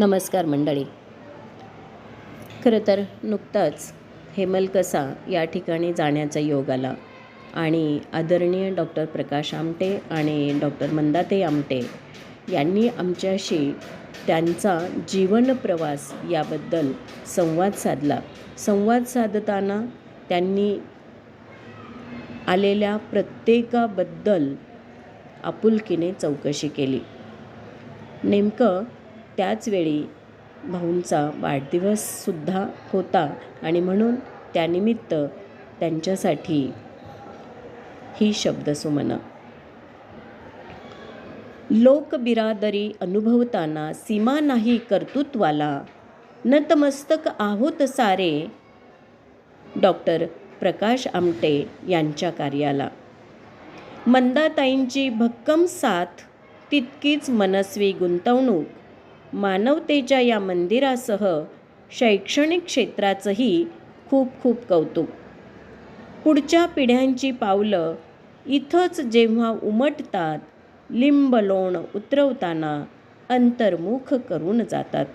नमस्कार मंडळी. खरं तर नुकताच हेमलकसा या ठिकाणी जाण्याचा योग आला आणि आदरणीय डॉक्टर प्रकाश आमटे आणि डॉक्टर मंदाते आमटे यांनी आमच्याशी त्यांचा जीवनप्रवास याबद्दल संवाद साधला. संवाद साधताना त्यांनी आलेल्या प्रत्येकाबद्दल आपुलकीने चौकशी केली. नेमकं त्याचवेळी भाऊंचा वाढदिवससुद्धा होता आणि म्हणून त्यानिमित्त त्यांच्यासाठी ही शब्दसुमनं लोकबिरादरी अनुभवताना सीमा नाही कर्तृत्वाला नतमस्तक आहोत सारे डॉक्टर प्रकाश आमटे यांच्या कार्याला. मंदाताईंची भक्कम साथ तितकीच मनस्वी गुंतवणूक मानवतेच्या या मंदिरासह शैक्षणिक क्षेत्राचंही खूप खूप कौतुक. पुढच्या पिढ्यांची पावलं इथंच जेव्हा उमटतात लिंब लोण उतरवताना अंतर्मुख करून जातात.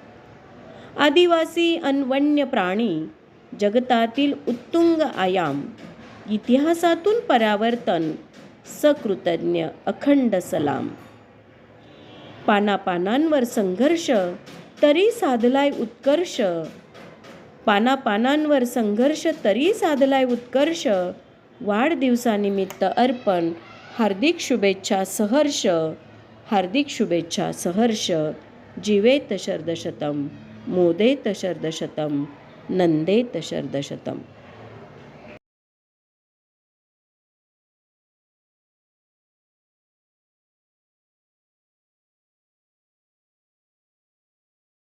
आदिवासी अनवन्य प्राणी जगतातील उत्तुंग आयाम इतिहासातून परावर्तन सकृतज्ञ अखंड सलाम. पानापानांवर संघर्ष तरी साधलाय उत्कर्ष. पानापानांवर संघर्ष तरी साधलाय उत्कर्ष. वाढदिवसानिमित्त अर्पण हार्दिक शुभेच्छा सहर्ष. हार्दिक शुभेच्छा सहर्ष. जीवेत शर्दशतम मोदेत शर्दशतम नंदेत शर्दशतम.